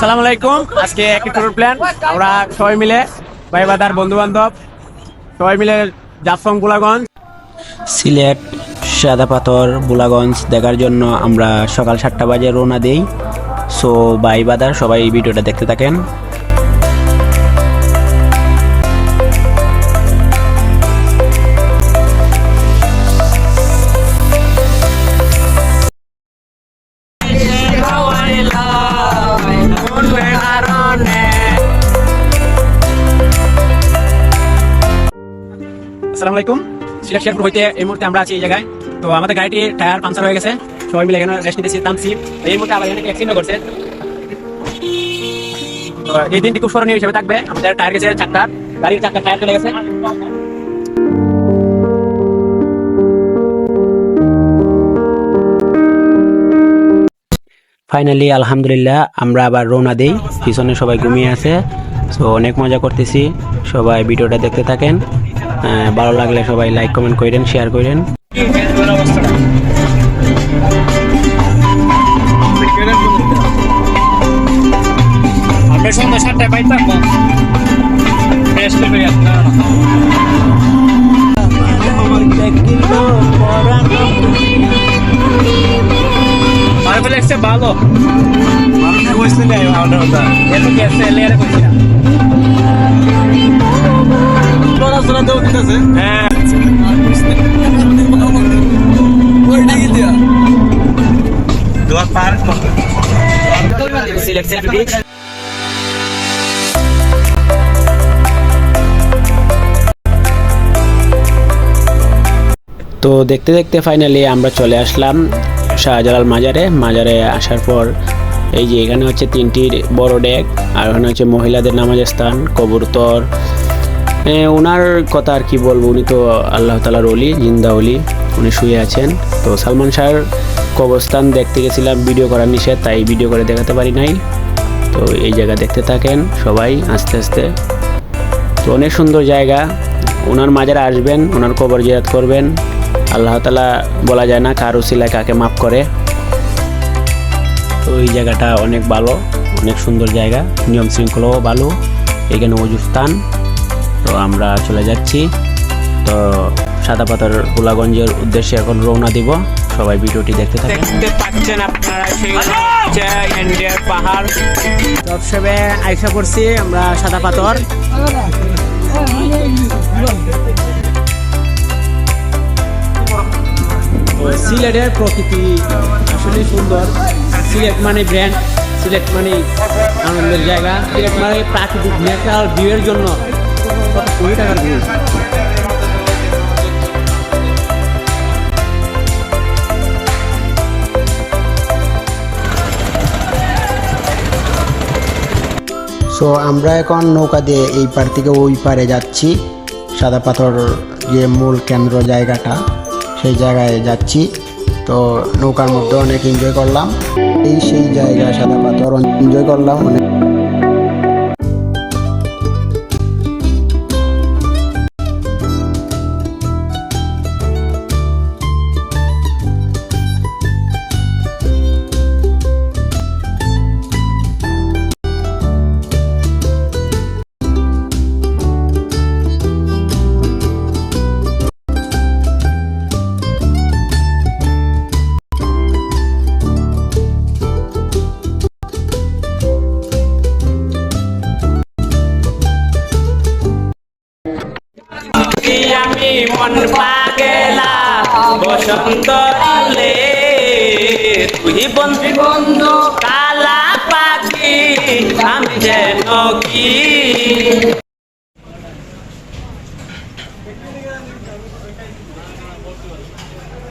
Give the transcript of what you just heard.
সালাম আলাইকুম। আজকে একটি ট্যুর প্ল্যান আমরা সবাই মিলে ভাই বাদার বন্ধু বান্ধব সবাই মিলে জাফং গোলাগঞ্জ সিলেট, সাদা পাথর, বুলাগঞ্জ দেখার জন্য আমরা সকাল সাতটা বাজে রওনা দিই। সো বাই বাদার, সবাই ভিডিওটা দেখতে থাকেন। আসসালামু সিলেট শেরপুর হইতে এই মুহূর্তে আমরা আছি এই জায়গায়। তো আমাদের গাড়িটির টায়ার পাঞ্চার হয়ে গেছে। সবাই মিলে এখানে রেস্ট নিতেছি নামছি এই মুহূর্তে আবার এখানে অ্যাক্সিডেন্ট করছে এই দিনটি খুব স্মরণীয় হিসেবে থাকবে। আমাদের টায়ার গেছে চারটা, গাড়ির চারটা টায়ার চলে গেছে। ফাইনালি আলহামদুলিল্লাহ, আমরা আবার রওনা দিই। পিছনে সবাই ঘুমিয়ে আছে। সো অনেক মজা করতেছি। সবাই ভিডিওটা দেখতে থাকেন। ভালো লাগলে সবাই লাইক কমেন্ট করেন শেয়ার করেন। আমরা সন্ধ্যা সাতটায় বাইক থাকব রেস্ট করে মার্বেল এসছে ভালো। এত কি আছে লেয়ারে কইছি না। হ্যাঁ। তো দেখতে দেখতে ফাইনালি আমরা চলে আসলাম শাহজালাল মাজারে। মাজারে আসার পর এই যে এখানে হচ্ছে তিনটির বড় ডেক আর ওখানে হচ্ছে মহিলাদের নামাজের স্থান কবুরতর ওনার কথা আর কি বলব? উনি তো আল্লাহ তালার অলি জিন্দা অলি উনি শুয়ে আছেন। তো সালমান শাহর কবরস্থান দেখতে গেছিলাম, ভিডিও করার নিষেধ, তাই ভিডিও করে দেখাতে পারি নাই। তো এই জায়গা দেখতে থাকেন সবাই আস্তে আস্তে। তো অনেক সুন্দর জায়গা। ওনার মাজারে আসবেন ওনার কবর জিয়াত করবেন। আল্লাহ তালা বলা যায় না কার উসিলায় কাকে মাফ করে। তো এই জায়গাটা অনেক ভালো, অনেক সুন্দর জায়গা। নিয়ম শৃঙ্খলাও ভালো। এখানে অজু স্থান। তো আমরা চলে যাচ্ছি। তো সাদা পাথর গোলাগঞ্জের উদ্দেশ্যে এখন রওনা দিব। সবাই ভিডিওটি দেখতে থাকেন। দেখতে পাচ্ছেন আপনারা হচ্ছে ইন্ডিয়ার পাহাড়। সবসেবে আইসা করছি আমরা সাদা পাথর। সিলেটের প্রকৃতি আসলে সুন্দর। সিলেট মানে ব্র্যান্ড সিলেট মানে আনন্দের জায়গা। সিলেট মানে প্রাকৃতিক ন্যাচারাল ভিউয়ের জন্য সো আমরা এখন নৌকা দিয়ে এই পার থেকে ওই পারে যাচ্ছি। সাদা পাথর যে মূল কেন্দ্র জায়গাটা, সেই জায়গায় যাচ্ছি। তো, নৌকার মধ্যে অনেক এনজয় করলাম। এই সেই জায়গা, সাদা পাথর এনজয় করলাম। অনেক আমি মন পাগেলা বসন্ত কালে তুই বন্ধু বন্ধু কালা পাখি আমি যেন কি?